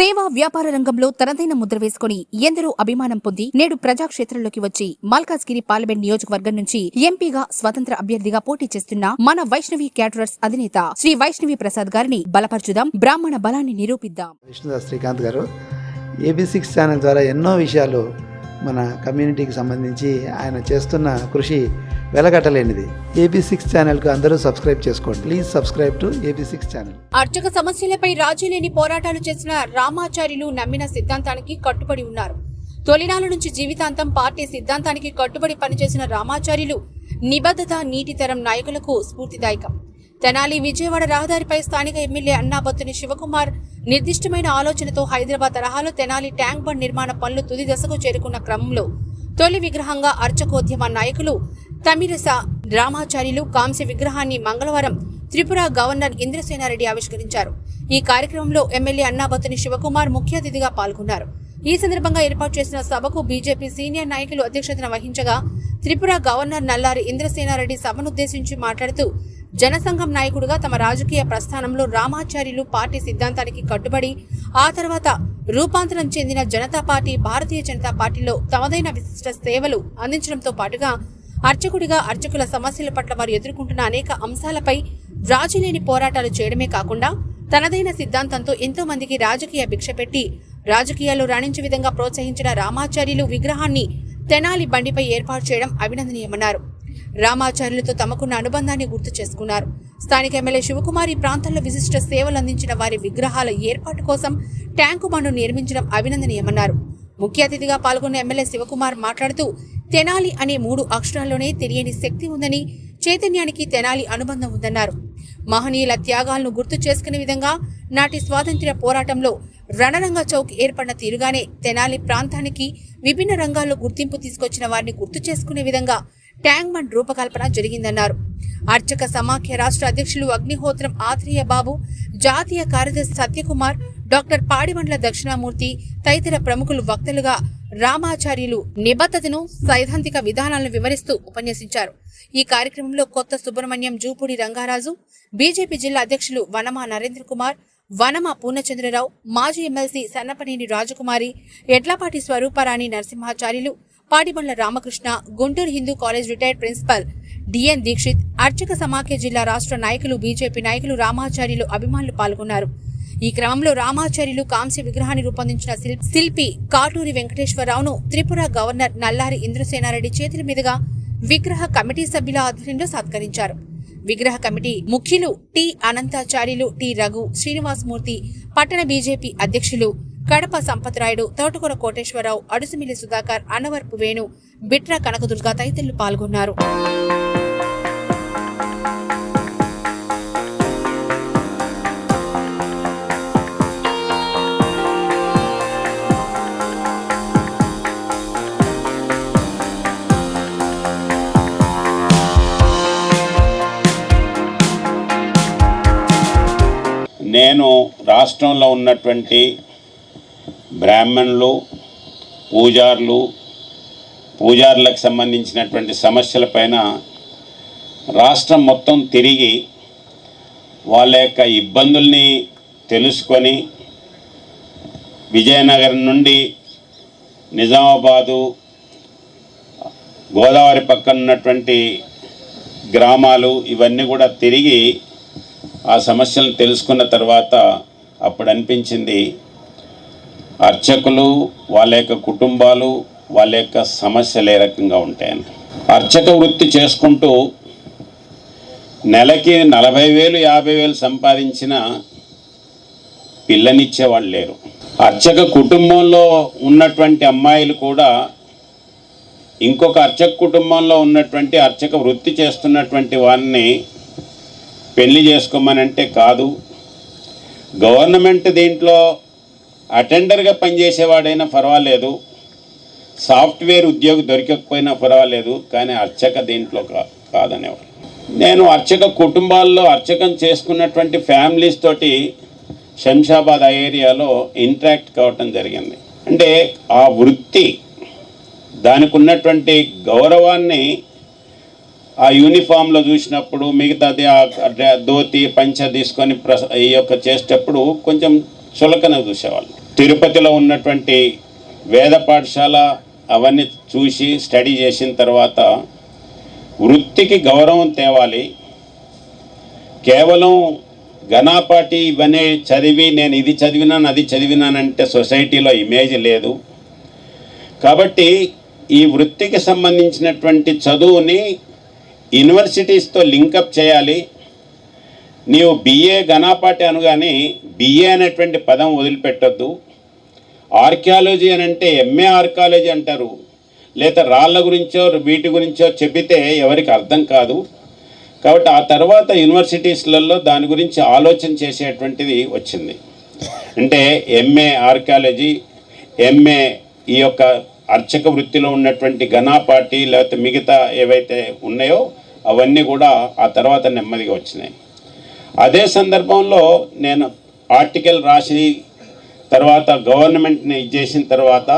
సేవా వ్యాపార రంగంలో తనదైన ముద్ర వేసుకుని ఎందరో అభిమానం పొంది నేడు ప్రజాక్షేత్రంలోకి వచ్చి మల్కాజ్గిరి పార్లమెంట్ నియోజకవర్గం నుంచి ఎంపీగా స్వతంత్ర అభ్యర్థిగా పోటీ చేస్తున్న మన వైష్ణవి క్యాటరర్స్ అధినేత శ్రీ వైష్ణవి ప్రసాద్ గారిని బలపరచుదాం. బ్రాహ్మణ బలాన్ని నిరూపిద్దాం. విష్ణుదాస్ శ్రీకాంత్ గారు ఏబీ సిక్స్ ఛానల్ ద్వారా ఎన్నో విషయాలు మన కమ్యూనిటీకి సంబంధించి ఆయన చేస్తున్న కృషి వెలగట్టలేనిది. ఏబీ సిక్స్ ఛానల్కు అందరూ సబ్స్క్రైబ్ చేసుకోండి. Please subscribe to AB six channel. అర్చక సమస్యలపై రాజీ లేని పోరాటాలు చేసిన రామాచార్యులు నమ్మిన సిద్ధాంతానికి కట్టుబడి ఉన్నారు. తొలినాల నుంచి జీవితాంతం పార్టీ సిద్ధాంతానికి కట్టుబడి పనిచేసిన రామాచార్యులు నిబద్ధత నీటితరం నాయకులకు స్ఫూర్తిదాయకం. తెనాలి విజయవాడ రహదారిపై స్థానిక ఎమ్మెల్యే అన్నాబత్తుని శివకుమార్ నిర్దిష్టమైన ఆలోచనతో హైదరాబాద్ తరహాలో తెనాలి ట్యాంక్ బండ్ నిర్మాణ పనులు తుది దశకు చేరుకున్న క్రమంలో తొలి విగ్రహంగా అర్చకోద్యమ నాయకులు తమిరస రామాచార్యులు కాంస్య విగ్రహాన్ని మంగళవారం త్రిపుర గవర్నర్ ఇంద్రసేనారెడ్డి ఆవిష్కరించారు. ఈ కార్యక్రమంలో ఎమ్మెల్యే అన్నాబత్తుని శివకుమార్ ముఖ్య అతిథిగా పాల్గొన్నారు. ఈ సందర్భంగా ఏర్పాటు చేసిన సభకు బీజేపీ సీనియర్ నాయకులు అధ్యక్షతన వహించగా త్రిపుర గవర్నర్ నల్లారి ఇంద్రసేనారెడ్డి సభనుద్దేశించి మాట్లాడుతూ జనసంఘం నాయకుడిగా తమ రాజకీయ ప్రస్థానంలో రామాచార్యులు పార్టీ సిద్ధాంతానికి కట్టుబడి ఆ తర్వాత రూపాంతరం చెందిన జనతా పార్టీ భారతీయ జనతా పార్టీలో తమదైన విశిష్ట సేవలు అందించడంతో పాటుగా అర్చకుడిగా అర్చకుల సమస్యల పట్ల వారు ఎదుర్కొంటున్న అనేక అంశాలపై రాజీలేని పోరాటాలు చేయడమే కాకుండా తనదైన సిద్ధాంతంతో ఎంతో మందికి రాజకీయ భిక్ష పెట్టి రాజకీయాల్లో రాణించే విధంగా ప్రోత్సహించిన రామాచార్యులు విగ్రహాన్ని తెనాలి బండిపై ఏర్పాటు చేయడం అభినందనీయమన్నారు. రామాచార్యులతో తమకున్న అనుబంధాన్ని గుర్తు చేసుకున్నారు. స్థానిక ఎమ్మెల్యే శివకుమార్ ఈ ప్రాంతంలో విశిష్ట సేవలు అందించిన వారి విగ్రహాల ఏర్పాటు కోసం ట్యాంకు బండు నిర్మించడం అభినందనీయమన్నారు. ముఖ్య అతిథిగా పాల్గొన్న ఎమ్మెల్యే శివకుమార్ మాట్లాడుతూ తెనాలి అనే మూడు అక్షరాల్లోనే తెలియని శక్తి ఉందని చైతన్యానికి తెనాలి అనుబంధం ఉందన్నారు. మహనీయుల త్యాగాలను గుర్తు చేసుకునే విధంగా నాటి స్వాతంత్ర్య పోరాటంలో రణరంగ చౌక్ ఏర్పడిన తీరుగానే తెనాలి ప్రాంతానికి విభిన్న రంగాల్లో గుర్తింపు తీసుకొచ్చిన వారిని గుర్తు చేసుకునే విధంగా ట్యాంక్ బండ్ రూపకల్పన జరిగిందన్నారు. అర్చక సమాఖ్య రాష్ట్ర అధ్యక్షులు అగ్నిహోత్రం ఆత్రేయ బాబు జాతీయ కార్యదర్శి సత్యకుమార్ డాక్టర్ పాడిమండ్ల దక్షిణామూర్తి తదితర ప్రముఖులు వక్తలుగా రామాచార్యులు నిబద్ధతను సైద్ధాంతిక విధానాలను వివరిస్తూ ఉపన్యసించారు. ఈ కార్యక్రమంలో కొత్త సుబ్రహ్మణ్యం జూపూడి రంగారాజు బీజేపీ జిల్లా అధ్యక్షులు వనమా నరేంద్ర కుమార్ వనమ పూర్ణచంద్రరావు మాజీ MLC Sannapaneni Rajakumari Edlapati Swarupa Rani Narasimhacharyulu Patibandla Ramakrishna Guntur Hindu college retired principal DN Dikshit అర్చక సమాఖ్య జిల్లా రాష్ట్ర నాయకులు బీజేపీ నాయకులు రామాచార్యులు అభిమానులు పాల్గొన్నారు. ఈ క్రమంలో రామాచార్యులు కాంస్య విగ్రహాన్ని రూపొందించిన శిల్- శిల్పి కాటూరి వెంకటేశ్వరరావును త్రిపుర గవర్నర్ నల్లారి ఇంద్రసేనారెడ్డి చేతుల మీదుగా విగ్రహ కమిటీ సభ్యుల ఆధ్వర్యంలో సత్కరించారు. విగ్రహ కమిటీ ముఖ్యులు టి అనంతాచార్యులు టి రఘు శ్రీనివాసమూర్తి పట్టణ బీజేపీ అధ్యక్షులు కడప సంపత్రాయుడు తోటకూర కోటేశ్వరరావు అడుసుమిల్లి సుధాకర్ అన్నవరపు వేణు బిట్రా కనకదుర్గ తదితరులు పాల్గొన్నారు. నేను రాష్ట్రంలో ఉన్నటువంటి బ్రాహ్మణులు పూజారులు పూజారులకు సంబంధించినటువంటి సమస్యలపైన రాష్ట్రం మొత్తం తిరిగి వాళ్ళ యొక్క ఇబ్బందుల్ని తెలుసుకొని విజయనగరం నుండి నిజామాబాదు గోదావరి పక్కన ఉన్నటువంటి గ్రామాలు ఇవన్నీ కూడా తిరిగి ఆ సమస్యలను తెలుసుకున్న తర్వాత అప్పుడు అనిపించింది అర్చకులు వాళ్ళ యొక్క కుటుంబాలు వాళ్ళ యొక్క సమస్యలు ఏ రకంగా ఉంటాయని. అర్చక వృత్తి చేసుకుంటూ నెలకి నలభై వేలు యాభై వేలు సంపాదించిన పిల్లనిచ్చేవాళ్ళు లేరు. అర్చక కుటుంబంలో ఉన్నటువంటి అమ్మాయిలు కూడా ఇంకొక అర్చక కుటుంబంలో ఉన్నటువంటి అర్చక వృత్తి చేస్తున్నటువంటి వారిని పెళ్ళి చేసుకోమనంటే కాదు. గవర్నమెంట్ దీంట్లో అటెండర్గా పనిచేసేవాడైనా పర్వాలేదు సాఫ్ట్వేర్ ఉద్యోగి దొరికకపోయినా పర్వాలేదు కానీ అర్చక దీంట్లో కా నేను అర్చక కుటుంబాల్లో అర్చకం చేసుకున్నటువంటి ఫ్యామిలీస్ తోటి శంషాబాద్ ఆ ఏరియాలో ఇంటరాక్ట్ కావటం జరిగింది. అంటే ఆ వృత్తి దానికి ఉన్నటువంటి గౌరవాన్ని ఆ యూనిఫామ్లో చూసినప్పుడు మిగతాది ఆ డ్ర- ధోతి పంచ తీసుకొని ప్ర ఈ యొక్క చేసేటప్పుడు కొంచెం చులకన చూసేవాళ్ళు. తిరుపతిలో ఉన్నటువంటి వేద పాఠశాల అవన్నీ చూసి స్టడీ చేసిన తర్వాత వృత్తికి గౌరవం తేవాలి. కేవలం ఘనాపాటి ఇవన్నీ చదివి నేను ఇది చదివినాను అది చదివినానంటే సొసైటీలో ఇమేజ్ లేదు. కాబట్టి ఈ వృత్తికి సంబంధించినటువంటి చదువుని యూనివర్సిటీస్తో లింకప్ చేయాలి. నీవు బిఏ ఘనాపాటి అనగానే బిఏ అనేటువంటి పదం వదిలిపెట్టొద్దు. ఆర్కియాలజీ అని అంటే ఎంఏ ఆర్కియాలజీ అంటారు. లేదా రాళ్ళ గురించో వీటి గురించో చెబితే ఎవరికి అర్థం కాదు. కాబట్టి ఆ తర్వాత యూనివర్సిటీస్లలో దాని గురించి ఆలోచన చేసేటువంటిది వచ్చింది. అంటే ఎంఏ ఆర్కియాలజీ ఎంఏ ఈ యొక్క అర్చక వృత్తిలో ఉన్నటువంటి ఘనాపాటి లేకపోతే మిగతా ఏవైతే ఉన్నాయో అవన్నీ కూడా ఆ తర్వాత నెమ్మదిగా వచ్చినాయి. అదే సందర్భంలో నేను ఆర్టికల్ రాసి తర్వాత గవర్నమెంట్ని ఇది చేసిన తర్వాత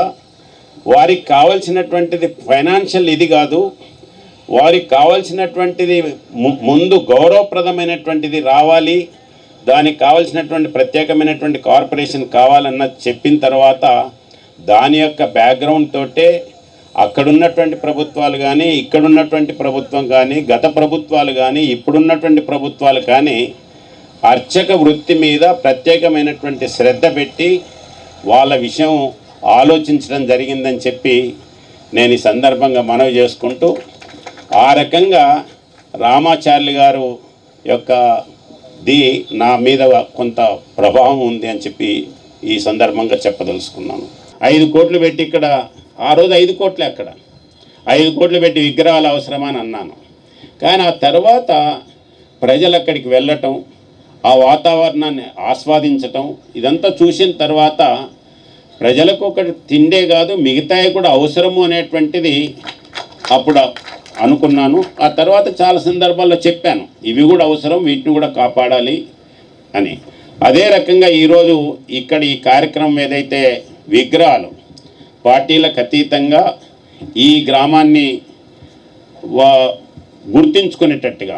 వారికి కావాల్సినటువంటిది ఫైనాన్షియల్ ఇది కాదు వారికి కావాల్సినటువంటిది ము- ముందు గౌరవప్రదమైనటువంటిది రావాలి దానికి కావాల్సినటువంటి ప్రత్యేకమైనటువంటి కార్పొరేషన్ కావాలన్నది చెప్పిన తర్వాత దాని యొక్క బ్యాక్గ్రౌండ్ తోటే అక్కడున్నటువంటి ప్రభుత్వాలు కానీ ఇక్కడున్నటువంటి ప్రభుత్వం కానీ గత ప్రభుత్వాలు కానీ ఇప్పుడున్నటువంటి ప్రభుత్వాలు కానీ అర్చక వృత్తి మీద ప్రత్యేకమైనటువంటి శ్రద్ధ పెట్టి వాళ్ళ విషయం ఆలోచించడం జరిగిందని చెప్పి నేను ఈ సందర్భంగా మనవి చేసుకుంటూ ఆ రకంగా రామాచార్యులు గారు యొక్క ది నా మీద కొంత ప్రభావం ఉంది అని చెప్పి ఈ సందర్భంగా చెప్పదలుచుకున్నాను. ఐదు కోట్లు పెట్టి ఇక్కడ ఆ రోజు ఐదు కోట్లే అక్కడ. ఐదు కోట్లు పెట్టి విగ్రహాలు అవసరమని అన్నాను. కానీ ఆ తర్వాత ప్రజలు అక్కడికి వెళ్ళటం ఆ వాతావరణాన్ని ఆస్వాదించటం ఇదంతా చూసిన తర్వాత ప్రజలకు ఒకటి తిండే కాదు మిగతాయి కూడా అవసరము అనేటువంటిది అప్పుడు అనుకున్నాను. ఆ తర్వాత చాలా సందర్భాల్లో చెప్పాను ఇవి కూడా అవసరం వీటిని కూడా కాపాడాలి అని. అదే రకంగా ఈరోజు ఇక్కడ ఈ కార్యక్రమం ఏదైతే విగ్రహాలు పార్టీలకు అతీతంగా ఈ గ్రామాన్ని వా- గుర్తించుకునేటట్టుగా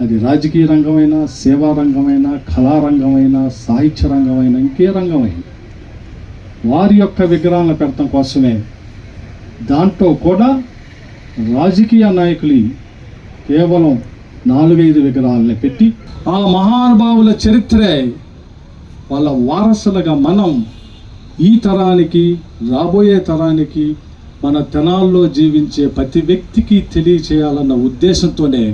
అది రాజకీయ రంగమైనా సేవా రంగమైనా కళారంగమైనా సాహిత్య రంగమైనా ఇంకే రంగమైనా వారి యొక్క విగ్రహాలను పెడతాం కోసమే. దాంట్లో కూడా రాజకీయ నాయకులు కేవలం నాలుగైదు విగ్రహాలని పెట్టి ఆ మహానుభావుల చరిత్రే వాళ్ళ వారసులుగా మనం ఈ తరానికి రాబోయే తరానికి మన తెనాల్లో జీవించే ప్రతి వ్యక్తికి తెలియచేయాలన్న ఉద్దేశంతోనే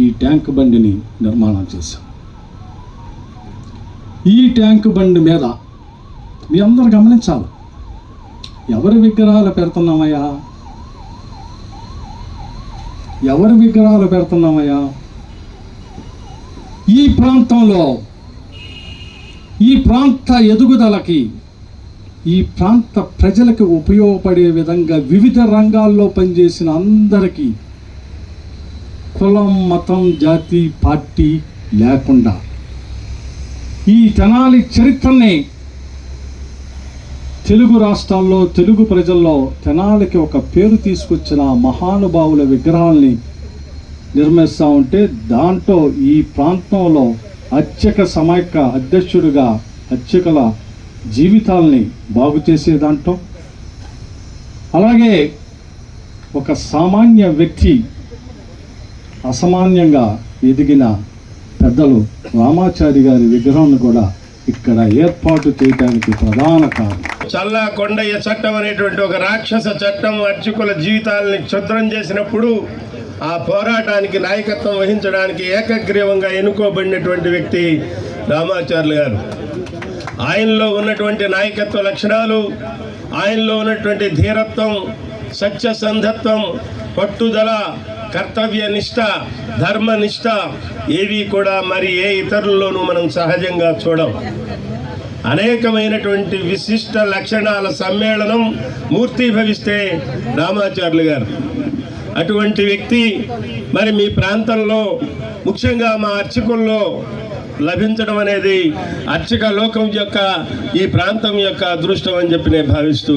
ఈ ట్యాంక్ బండిని నిర్మాణం చేశాం. ఈ ట్యాంక్ బండి మీద మీ అందరు గమనించాలి. ఎవరి విగ్రహాలు పెడుతున్నామయ్యా? ఎవరి విగ్రహాలు పెడుతున్నామయ్యా? ఈ ప్రాంతంలో ఈ ప్రాంత ఎదుగుదలకి ఈ ప్రాంత ప్రజలకు ఉపయోగపడే విధంగా వివిధ రంగాల్లో పనిచేసిన అందరికీ కులం మతం జాతి పార్టీ లేకుండా ఈ తెనాలి చరిత్రని తెలుగు రాష్ట్రాల్లో తెలుగు ప్రజల్లో తెనాలికి ఒక పేరు తీసుకొచ్చిన మహానుభావుల విగ్రహాల్ని నిర్మిస్తూ ఉంటే దాంట్లో ఈ ప్రాంతంలో అత్యక సమైక్య అధ్యక్షుడిగా అత్యకల జీవితాల్ని బాగు చేసే దాంట్లో. అలాగే ఒక సామాన్య వ్యక్తి అసామాన్యంగా ఎదిగిన పెద్దలు రామాచారి గారి విగ్రహాన్ని కూడా ఇక్కడ ఏర్పాటు చేయడానికి ప్రధాన కారణం. చల్లా కొండయ్య చట్టం అనేటువంటి ఒక రాక్షస చట్టం అర్చకుల జీవితాలని క్షుద్రం చేసినప్పుడు ఆ పోరాటానికి నాయకత్వం వహించడానికి ఏకగ్రీవంగా ఎన్నుకోబడినటువంటి వ్యక్తి రామాచార్యులు గారు. ఆయనలో ఉన్నటువంటి నాయకత్వ లక్షణాలు ఆయనలో ఉన్నటువంటి ధీరత్వం సత్యసంధత్వం పట్టుదల కర్తవ్య నిష్ట ధర్మనిష్ట ఏవి కూడా మరి ఏ ఇతరుల్లోనూ మనం సహజంగా చూడం. అనేకమైనటువంటి విశిష్ట లక్షణాల సమ్మేళనం మూర్తీభవిస్తే రామాచార్యులు గారు. అటువంటి వ్యక్తి మరి మీ ప్రాంతంలో ముఖ్యంగా మా అర్చకుల్లో లభించడం అనేది అర్చక లోకం యొక్క ఈ ప్రాంతం యొక్క అదృష్టం అని చెప్పి నేను భావిస్తూ